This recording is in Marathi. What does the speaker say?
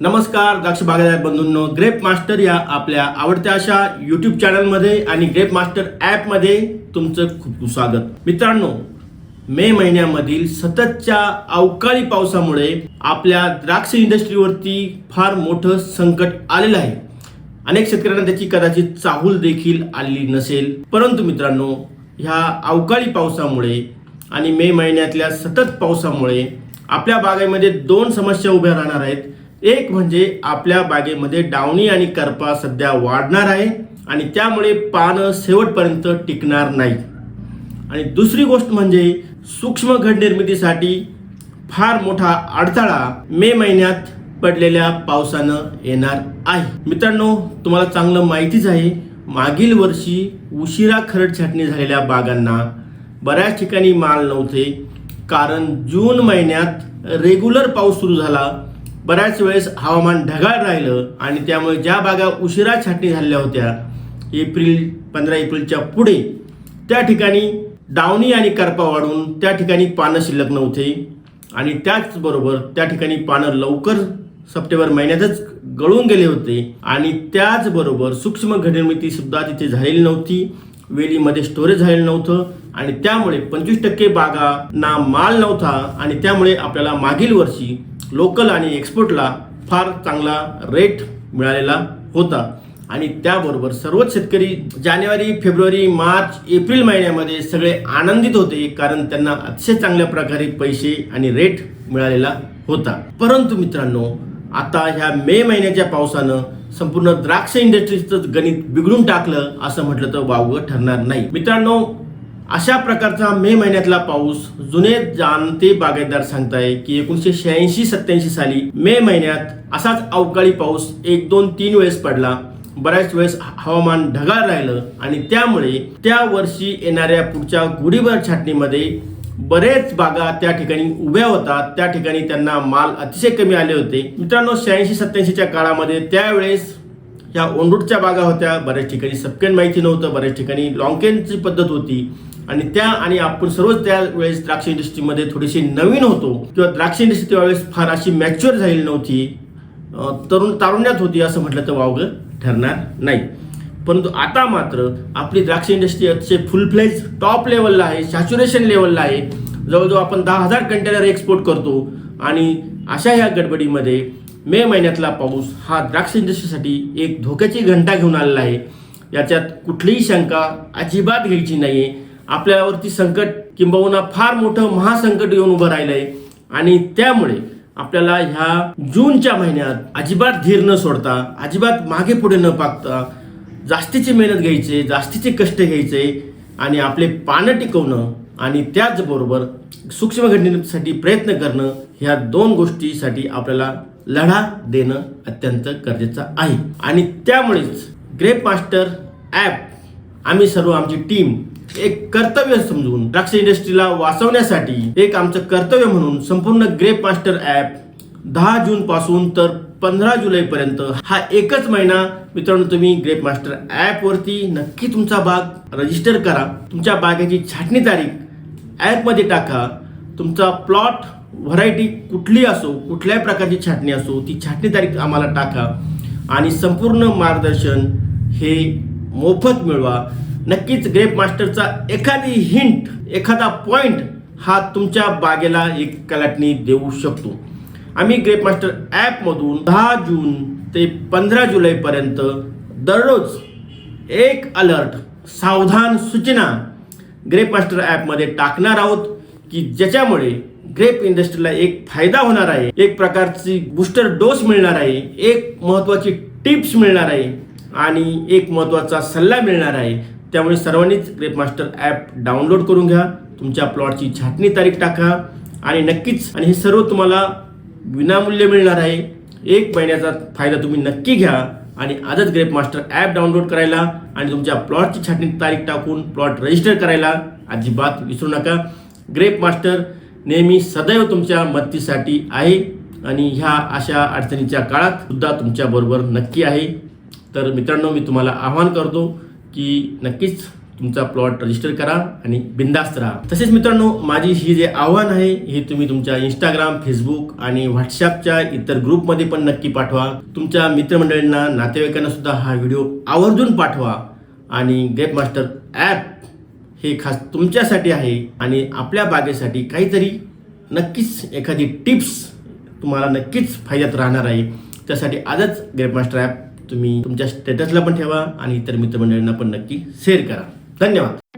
नमस्कार द्राक्ष बागायत बंधूंनो ग्रेप मास्टर या आपल्या आवडत्या अशा युट्यूब चॅनलमध्ये आणि ग्रेप मास्टर ॲपमध्ये तुमचं खूप खूप स्वागत. मित्रांनो मे महिन्यामधील सततच्या अवकाळी पावसामुळे आपल्या द्राक्ष इंडस्ट्रीवरती फार मोठं संकट आलेलं आहे. अनेक शेतकऱ्यांना त्याची कदाचित चाहूल देखील आली नसेल. परंतु मित्रांनो ह्या अवकाळी पावसामुळे आणि मे महिन्यातल्या सतत पावसामुळे आपल्या बागेमध्ये दोन समस्या उभ्या राहणार आहेत. एक म्हणजे आपल्या बागेमध्ये डावणी आणि करपा सध्या वाढणार आहे आणि त्यामुळे पानं शेवटपर्यंत टिकणार नाही. आणि दुसरी गोष्ट म्हणजे सूक्ष्म घड निर्मितीसाठी फार मोठा अडथळा मे महिन्यात पडलेल्या पावसानं येणार आहे. मित्रांनो तुम्हाला चांगलं माहितीच आहे मागील वर्षी उशिरा खरड छाटणी झालेल्या बागांना बऱ्याच ठिकाणी माल नव्हते कारण जून महिन्यात रेग्युलर पाऊस सुरू झाला बऱ्याच वेळेस हवामान ढगाळ राहिलं आणि त्यामुळे ज्या बागा उशिरा छाटणी झालेल्या होत्या एप्रिल पंधरा एप्रिलच्या पुढे त्या ठिकाणी डावणी आणि करपा वाढून त्या ठिकाणी पानं शिल्लक नव्हते. आणि त्याचबरोबर त्या ठिकाणी पानं लवकर सप्टेंबर महिन्यातच गळून गेले होते. आणि त्याचबरोबर सूक्ष्म घटनिर्मिती सुद्धा तिथे झालेली नव्हती. वेलीमध्ये स्टोरेज झालेलं नव्हतं. आणि त्यामुळे पंचवीस टक्के बागांना माल नव्हता. आणि त्यामुळे आपल्याला मागील वर्षी लोकल आणि एक्सपोर्टला फार चांगला रेट मिळालेला होता. आणि त्याबरोबर सर्वच शेतकरी जानेवारी फेब्रुवारी मार्च एप्रिल महिन्यामध्ये सगळे आनंदित होते कारण त्यांना अतिशय चांगल्या प्रकारे पैसे आणि रेट मिळालेला होता. परंतु मित्रांनो आता ह्या मे महिन्याच्या पावसानं संपूर्ण द्राक्ष इंडस्ट्रीचं गणित बिघडून टाकलं असं म्हटलं तर वावगं ठरणार नाही. मित्रांनो अशा प्रकारचा मे महिन्यातला पाऊस जुने जाणते बागायतदार सांगताय की एकोणीशे शहाऐंशी सत्याऐंशी साली मे महिन्यात असाच अवकाळी पाऊस एक दोन तीन वेळेस पडला. बऱ्याच वेळेस हवामान ढगाळ राहिलं आणि त्यामुळे त्या वर्षी येणाऱ्या पुढच्या गुढीभर छाटणीमध्ये बरेच बागा त्या ठिकाणी उभ्या होतात. त्या ठिकाणी त्यांना माल अतिशय कमी आले होते. मित्रांनो शहाऐंशी सत्याऐंशीच्या काळामध्ये त्यावेळेस ह्या ओंडूटच्या बागा होत्या बऱ्याच ठिकाणी सबकेन माहिती नव्हतं बऱ्याच ठिकाणी लॉंगकेनची पद्धत होती. आणि त्या आणि आपण सर्वच त्यावेळेस द्राक्ष इंडस्ट्रीमध्ये थोडीशी नवीन होतो किंवा द्राक्ष इंडस्ट्री त्यावेळेस फार अशी मॅच्युअर झालेली नव्हती. तरुण तारुण्यात होती असं म्हटलं तर वावगं ठरणार नाही. परंतु आता मात्र आपली द्राक्ष इंडस्ट्री अतिशय फुल फ्लेज टॉप लेवलला आहे सॅच्युरेशन लेवलला आहे. जवळजवळ आपण दहा हजार कंटेनर एक्सपोर्ट करतो. आणि अशा ह्या गडबडीमध्ये मे महिन्यातला पाऊस हा द्राक्ष इंडस्ट्रीसाठी एक धोक्याची घंटा घेऊन आलेला आहे. याच्यात कुठलीही शंका अजिबात घ्यायची नाही आहे आपल्यावरती संकट किंबहुना फार मोठं महासंकट येऊन उभं राहिलं आहे आणि त्यामुळे आपल्याला ह्या जूनच्या महिन्यात अजिबात धीर न सोडता अजिबात मागे पुढे न पाकता जास्तीची मेहनत घ्यायचे जास्तीचे कष्ट घ्यायचे आणि आपले पानं टिकवणं आणि त्याचबरोबर सूक्ष्म घटनेसाठी प्रयत्न करणं ह्या दोन गोष्टीसाठी आपल्याला लढा देणं अत्यंत गरजेचं आहे. आणि त्यामुळेच ग्रेप मास्टर ॲप आम्ही सर्व आमची टीम एक कर्तव्य समजून द्राक्ष इंडस्ट्रीला वाचवण्यासाठी एक आमचं कर्तव्य म्हणून संपूर्ण ग्रेप मास्टर ॲप दहा जून पासून तर पंधरा जुलैपर्यंत हा एकच महिना मित्रांनो तुम्ही ग्रेप मास्टर ॲपवरती नक्की तुमचा बाग रजिस्टर करा. तुमच्या बागेची छाटणी तारीख ॲपमध्ये टाका. तुमचा प्लॉट व्हरायटी कुठली असो कुठल्याही प्रकारची छाटणी असो ती छाटणी तारीख आम्हाला टाका आणि संपूर्ण मार्गदर्शन हे मोफत मिळवा. नक्कीच ग्रेप मास्टरचा एखादी हिंट एखादा पॉइंट हा तुमच्या बागेला एक कलाटणी देऊ शकतो. आम्ही ग्रेप मास्टर ॲपमधून दहा जून ते पंधरा जुलैपर्यंत दररोज एक अलर्ट सावधान सूचना ग्रेप मास्टर ॲपमध्ये टाकणार आहोत. की ज्याच्यामुळे ग्रेप इंडस्ट्रीला एक फायदा होणार आहे एक प्रकारची बूस्टर डोस मिळणार आहे एक महत्त्वाची टिप्स मिळणार आहे आणि एक महत्त्वाचा सल्ला मिळणार आहे. त्यामुळे सर्वांनीच ग्रेप मास्टर ॲप डाउनलोड करून घ्या तुमच्या प्लॉटची छाटणी तारीख टाका आणि नक्कीच आणि हे सर्व तुम्हाला विनामूल्य मिळणार आहे. एक महिन्याचा फायदा तुम्ही नक्की घ्या आणि आजच ग्रेप मास्टर ॲप डाउनलोड करायला आणि तुमच्या प्लॉटची छाटणी तारीख टाकून प्लॉट रजिस्टर करायला अजिबात विसरू नका. ग्रेप मास्टर नेहमी सदैव तुमच्या मदतीसाठी आहे आणि ह्या अशा अडचणीच्या काळात सुद्धा तुमच्याबरोबर नक्की आहे. तर मित्रांनो मी तुम्हाला आवाहन करतो की नक्कीच तुमचा प्लॉट रजिस्टर करा आणि बिंदास्त राहा. तसेच मित्रांनो माझी ही जे आव्हान आहे हे तुम्ही तुमच्या इंस्टाग्राम फेसबुक आणि व्हॉट्सअपच्या इतर ग्रुपमध्ये पण नक्की पाठवा. तुमच्या मित्रमंडळींना नातेवाईकांना सुद्धा हा व्हिडिओ आवर्जून पाठवा आणि ग्रेप मास्टर ॲप हे खास तुमच्यासाठी आहे आणि आपल्या बागेसाठी काहीतरी नक्कीच एखादी टिप्स तुम्हाला नक्कीच फायद्यात राहणार आहे. त्यासाठी आजच ग्रेपमास्टर ॲप तुम्ही तुमच्या स्टेटसला पण ठेवा आणि इतर मित्रमंडळींना पण नक्की शेअर करा. धन्यवाद.